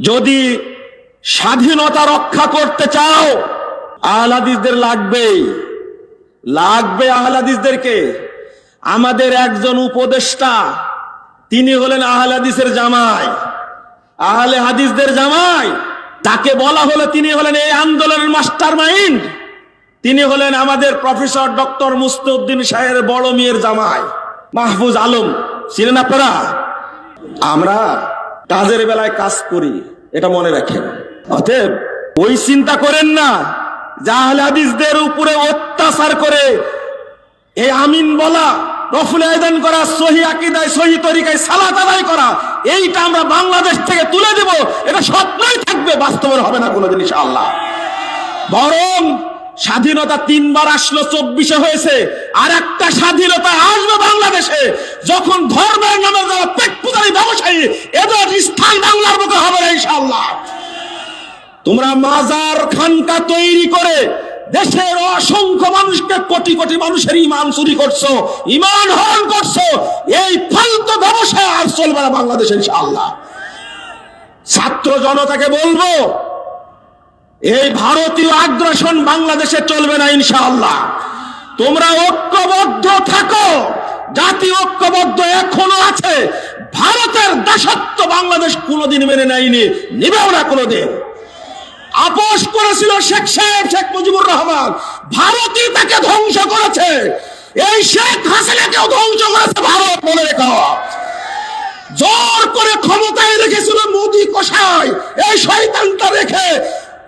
যদি স্বাধীনতা রক্ষা করতে চাও, আহলাদিসদের লাগবেই লাগবে আহলাদিসদেরকে। আমাদের একজন উপদেষ্টা, তিনি হলেন আহলাদিসের জামাই। আহলে হাদিসদের জামাই। তাকে বলা হলো তিনি হলেন এই আন্দোলনের মাস্টার মাইন্ড তিনি হলেন আমাদের প্রফেসর ডক্টর মুস্তুদ্দিন সাহেবের বড় মেয়ের জামাই, মাহফুজ আলম। ছিলেন আপনারা? আমরা কাজের বেলায় কাজ করি, এটা মনে রাখেন। অতএব ওই চিন্তা করেন না, জাহাল হাদিসদের উপরে অত্যাচার করে। এই আমিন বলা, রফুল আয়দান করা, সহি আকিদায়, সহি তরিকায় সালাত আদায় করা, এইটা আমরা বাংলাদেশ থেকে তুলে দেব, এটা স্বপ্নই থাকবে, বাস্তবের হবে না কোনোদিন আল্লাহ। বরং স্বাধীনতা তিনবার আসলো, চব্বিশে হয়েছে। আর একটা স্বাধীনতা আসবে বাংলাদেশে, যখন ধর্মের নামে যারা পেট ব্যবসায়ী, এদের স্থান বাংলার বুকে হবে ইনশাল্লাহ তোমরা মাজার খানকা তৈরি করে দেশের অসংখ্য মানুষকে কোটি কোটি মানুষের ইমান চুরি করছ, ইমান হরণ করছ, এই ফালতু ব্যবসা আর চলবে না বাংলাদেশে ইনশাল্লাহ ছাত্র জনতাকে বলব এই ভারতীয় আগ্রাসন বাংলাদেশে চলবে না ইনশাআল্লাহ। তোমরা ঐক্যবদ্ধ থাকো। জাতি ঐক্যবদ্ধ এখনও আছে। ভারতের দাসত্ব বাংলাদেশ কোনোদিন মেনে নেয়নি, নিবেও না কোনোদিন। আপোষ করেছিল শেখ সাহেব, শেখ মুজিবুর রহমান। ভারতই তাকে ধ্বংস করেছে। এই শেখ হাসিনাকেও ধ্বংস করেছে ভারত, মনে রেখো। জোর করে ক্ষমতায় রেখেছিল মোদী কষাই এই শয়তানটা রেখে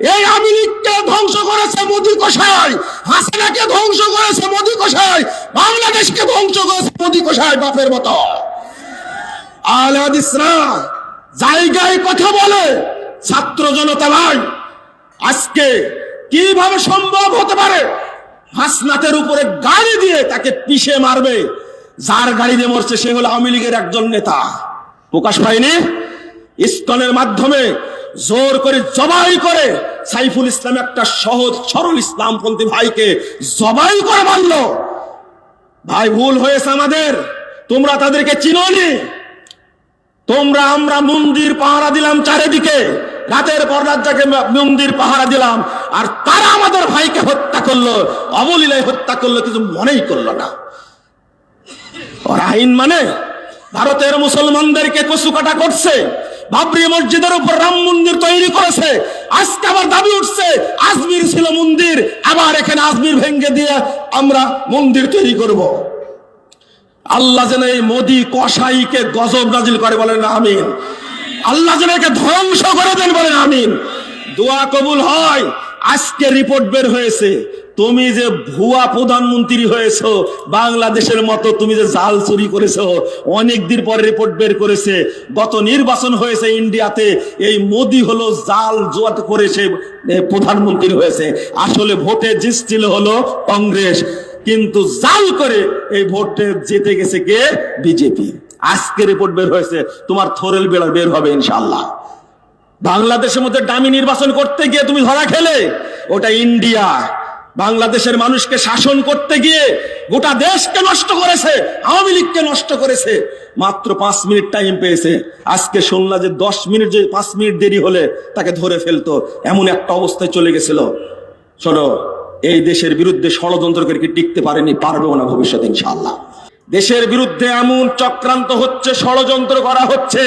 এই আমেরিককে ধ্বংস করেছে মোদী কষাই হাসিনাকে ধ্বংস করেছে মোদী কষাই বাংলাদেশকে ধ্বংস করেছে মোদী কষাই বাপের মতো। আলাদিসরা জায়গায় কথা বলে, ছাত্র জনতা ভাই, আজকে কীভাবে সম্ভব হতে পারে? হাসনাতের উপরে গাড়ি দিয়ে তাকে পিষে মারবে। যার গাড়ি দিয়ে মরছে সে হলো আওয়ামী লীগের একজন নেতা। প্রকাশ পায়নি? ইস্কনের মাধ্যমে জোর করে জবাই করে সাইফুল ইসলাম একটা সহজ, সরল ইসলামপন্থী ভাইকে জবাই করে মারল। ভাই, ভুল হয়েছে আমাদের। তোমরা তাদেরকে চিনোনি। তোমরা আমরা মন্দির পাহারা দিলাম চারিদিকে। রাতের পর রাত যাকে মন্দির পাহারা দিলাম। আর তারা আমাদের ভাইকে হত্যা করল। অবলীলায় হত্যা করল, কিছু মনেই করল না। আইন মানে ভারতের মুসলমানদেরকে কচু কাটা করছে। বাবরি মসজিদের উপর রাম মন্দির তৈরি করেছে। আজকে আবার দাবি উঠছে, আজমির ছিল মন্দির, আবার এখানে আজমির ভেঙ্গে দিয়ে আমরা মন্দির তৈরি করব। আল্লাহ যেন এই মোদি কসাইকে গজব নাজিল করে বলেন আমিন। আল্লাহ যেন একে ধ্বংস করে দেন বলেন আমিন। দোয়া কবুল হয়, আজকে রিপোর্ট বের হয়েছে। তুমি যে ভুয়া প্রধানমন্ত্রী হয়েছো, বাংলাদেশের মতো তুমি যে জাল চুরি করেছ, অনেক দিন পরে রিপোর্ট বের করেছে। গত নির্বাচন হয়েছে ইন্ডিয়াতে, এই মোদি হলো জাল জোয়াত করে সে প্রধানমন্ত্রী হয়েছে। আসলে ভোটে জিতছিল হলো কংগ্রেস, কিন্তু জাল করে এই ভোটে জিতে গেছে কে? বিজেপি। আজকে রিপোর্ট বের হয়েছে, তোমার থোরেল বেড়া বের হবে ইনশাল্লাহ বাংলাদেশের মধ্যে দামি নির্বাচন করতে গিয়ে তুমি ধরা খেলে, ওটা ইন্ডিয়া। বাংলাদেশের মানুষকে শাসন করতে গিয়ে গোটা দেশকে নষ্ট করেছে, আওয়ামী লীগকে নষ্ট করেছে। মাত্র পাঁচ মিনিট টাইম পেয়েছে। আজকে শুনলাম যে দশ মিনিট যে পাঁচ মিনিট দেরি হলে তাকে ধরে ফেলতো। এমন একটা অবস্থায় চলে গেছিল। শোনো, এই দেশের বিরুদ্ধে ষড়যন্ত্র করে কি টিকতে পারেনি পারবেও না ভবিষ্যতে ইনশাল্লাহ দেশের বিরুদ্ধে এমন চক্রান্ত হচ্ছে, ষড়যন্ত্র করা হচ্ছে।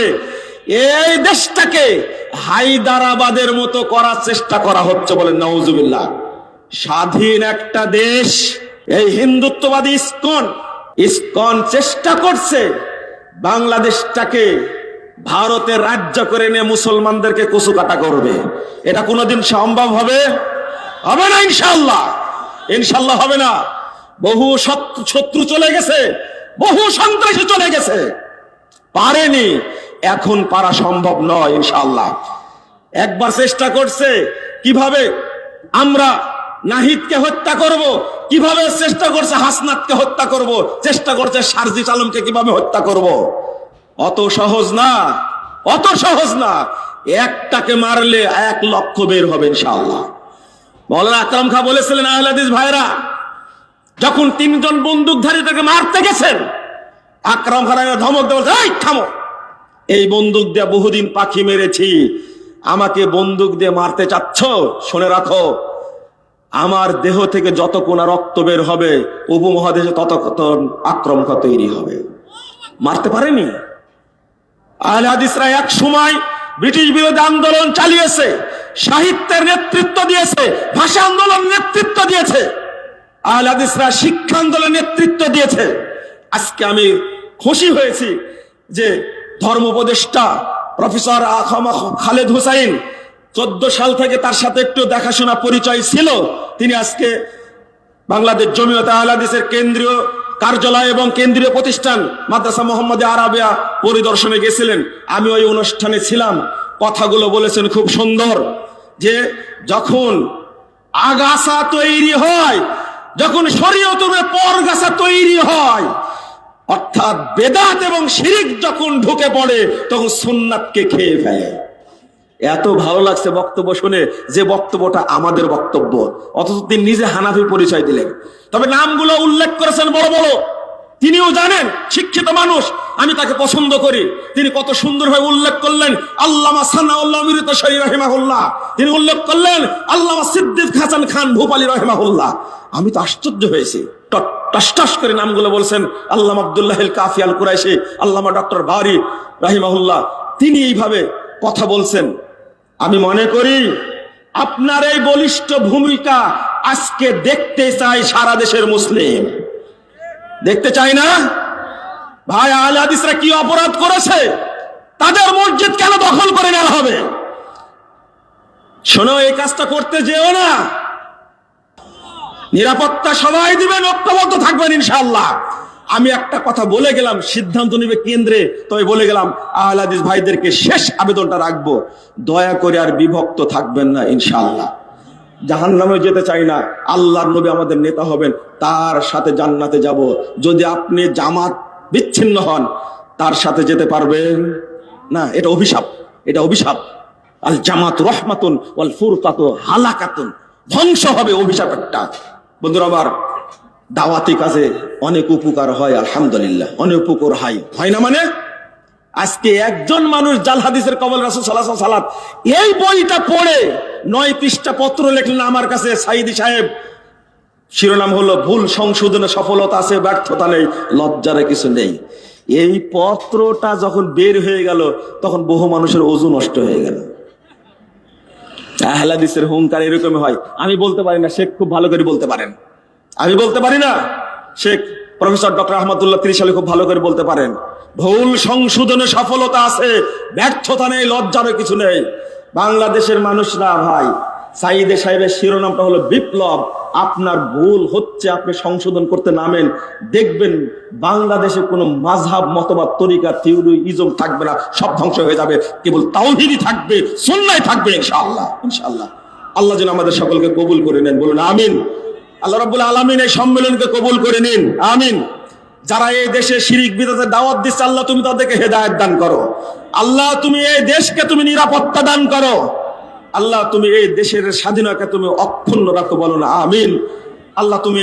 এই দেশটাকে হায়দারাবাদের মতো করার চেষ্টা করা হচ্ছে বলেন নওজুবিল্লাহ স্বাধীন একটা দেশ, এই হিন্দুত্ববাদী ইস্কন। ইস্কন চেষ্টা করছে বাংলাদেশটাকে ভারতের রাজ্য করে নিয়ে মুসলমানদেরকে কচু কাটা করবে। এটা কোনোদিন সম্ভব হবে? হবে না ইনশাল্লাহ ইনশাল্লাহ হবে না। বহু শত্রু- শত্রু চলে গেছে, বহু সন্ত্রাসী চলে গেছে। পারেনি। এখন পারা সম্ভব নয় ইনশাল্লাহ একবার চেষ্টা করছে, কীভাবে? আমরা নাহিদকে হত্যা করব। কীভাবে চেষ্টা করছে হাসনাতকে হত্যা করব? চেষ্টা করছে সারজি আলমকে কীভাবে হত্যা করব? অত সহজ না। অত সহজ না। একটাকে মারলে এক লক্ষ বের হবে ইনশাআল্লাহ। মৌলানা আকরাম খা বলেছিলেন আহলাদিস ভাইরা, যখন তিনজন বন্দুকধারী তাকে মারতে গেছেন, আকরাম খান ধমক দেওয়া এই, থামো। এই বন্দুক দিয়ে বহুদিন পাখি মেরেছি। আমাকে বন্দুক দিয়ে মারতে চাচ্ছ? শুনে রাখো। আমার দেহ থেকে যত কোনা রক্ত বের হবে, উপমহাদেশে তত কত আক্রমণ তৈরি হবে। মারতে পারেনি? আহলে এক সময় ব্রিটিশ বিরোধী আন্দোলন চালিয়েছে, সাহিত্যের নেতৃত্ব দিয়েছে, ভাষা আন্দোলন নেতৃত্ব দিয়েছে। আহলে হাদিসরা শিক্ষা আন্দোলন নেতৃত্ব দিয়েছে। আজকে আমি খুশি হয়েছি যে ধর্ম উপদেষ্টা প্রফেসর আখামা খালেদ হুসাইন চোদ্দ সাল থেকে তার সাথে একটু দেখাশোনা পরিচয় ছিল। তিনি আজকে বাংলাদেশ জমিয়ত আহলাদিসের কেন্দ্রীয় কার্যালয় এবং কেন্দ্রীয় প্রতিষ্ঠান মাদ্রাসা মোহাম্মদ আরাবিয়া পরিদর্শনে গেছিলেন। আমি ওই অনুষ্ঠানে ছিলাম। কথাগুলো বলেছেন খুব সুন্দর যে যখন আগাছা তৈরি হয়, যখন শরীয়তুমে পরগাছা তৈরি হয়, অর্থাৎ বেদাত এবং শিরিক যখন ঢুকে পড়ে, তখন সুন্নাতকে খেয়ে ফেলে। এত ভালো লাগছে বক্তব্য শুনে যে বক্তব্যটা আমাদের বক্তব্য। অথচ তিনি নিজে হানাফি পরিচয় দিলেন। তবে নামগুলো উল্লেখ করেছেন বড় বড়। তিনিও জানেন, শিক্ষিত মানুষ। আমি তাকে পছন্দ করি। তিনি কত সুন্দরভাবে উল্লেখ করলেন, আল্লামা তিনি উল্লেখ করলেন, আল্লামা সিদ্দিক হাসান খান ভূপালী রহিমাহুল্লাহ। আমি তো আশ্চর্য হয়েছি। টস করে নামগুলো বলছেন আল্লামা আব্দুল্লাহ কাফি আল কুরাইশি, আল্লামা ডক্টর বারি রাহিমাহুল্লাহ। তিনি এইভাবে কথা বলছেন। আমি মনে করি আপনার এই বলিষ্ঠ ভূমিকা আজকে দেখতে চাই সারা দেশের মুসলিম। দেখতে চাই না? ভাই আল হাদিসরা কি অপরাধ করেছে? তাদের মসজিদ কেন দখল করে নেওয়া হবে? শোনো, এই কাজটা করতে যেও না। নিরাপত্তা সবাই দিবেন, ঐক্যবদ্ধ থাকবেন ইনশাআল্লাহ। আমি একটা কথা বলে গেলাম, সিদ্ধান্ত নিবে কেন্দ্রে। তবে বলে গেলাম আহলাদিস ভাইদেরকে শেষ আবেদনটা রাখব। দয়া করে আর বিভক্ত থাকবেন না, ইনশাআল্লাহ। জাহান নামে যেতে চাই না, আল্লাহর নবী আমাদের নেতা হবেন, তার সাথে জান্নাতে যাব। যদি আপনি জামাত বিচ্ছিন্ন হন, তার সাথে যেতে পারবেন? না, এটা অভিশাপ এটা অভিশাপ। আল জামাত রহমাতুন ওয়াল ফুরকাত হালাকাতুন। ধ্বংস হবে অভিশাপ একটা। বন্ধুরা আমার দাওয়াতি কাজে অনেক উপকার হয়, আলহামদুলিল্লাহ। অনেক উপকার হয়। হয় না মানে? আজকে একজন মানুষ জাল হাদিসের কবল রাসুল সালাত। এই বইটা পড়ে নয় পৃষ্ঠা পত্র লেখলেন আমার কাছে সাইদি সাহেব। শিরোনাম হলো, ভুল সংশোধনে সফলতা আছে, ব্যর্থতা নেই, লজ্জারে কিছু নেই। এই পত্রটা যখন বের হয়ে গেল, তখন বহু মানুষের ওজু নষ্ট হয়ে গেল। আহলাদিসের হুঙ্কার এরকমই হয়। আমি বলতে পারি না, শেখ খুব ভালো করে বলতে পারেন। আমি বলতে পারি না, শেখ প্রফেসর ডক্টর আহমদুল্লাহ ত্রিশ খুব ভালো করে বলতে পারেন। ভুল সংশোধনে সফলতা আছে, ব্যর্থতা নেই, লজ্জারও কিছু নেই। বাংলাদেশের মানুষ না ভাই সাইদে সাহেবের শিরোনামটা হলো বিপ্লব। আপনার ভুল হচ্ছে, আপনি সংশোধন করতে নামেন। দেখবেন বাংলাদেশে কোনো মাঝহাব, মতবাদ, তরিকা, থিওরি, ইজম থাকবে না, সব ধ্বংস হয়ে যাবে। কেবল তাওহিদই থাকবে, সুন্নাই থাকবে, ইনশাআল্লাহ ইনশাআল্লাহ। আল্লাহ যেন আমাদের সকলকে কবুল করে নেন, বলুন আমিন। আল্লাহ রাব্বুল আলমিন এই সম্মেলনকে কবুল করে নিন। আমিন। যারা এই দেশে শিরিক বিদাতে দাওয়াত দিচ্ছে, আল্লাহ তুমি তাদেরকে হেদায়ত দান করো। আল্লাহ তুমি এই দেশকে তুমি নিরাপত্তা দান করো। আল্লাহ তুমি এই দেশের স্বাধীনতাকে তুমি অক্ষুণ্ণ রাখো বলো না, আমিন। আল্লাহ তুমি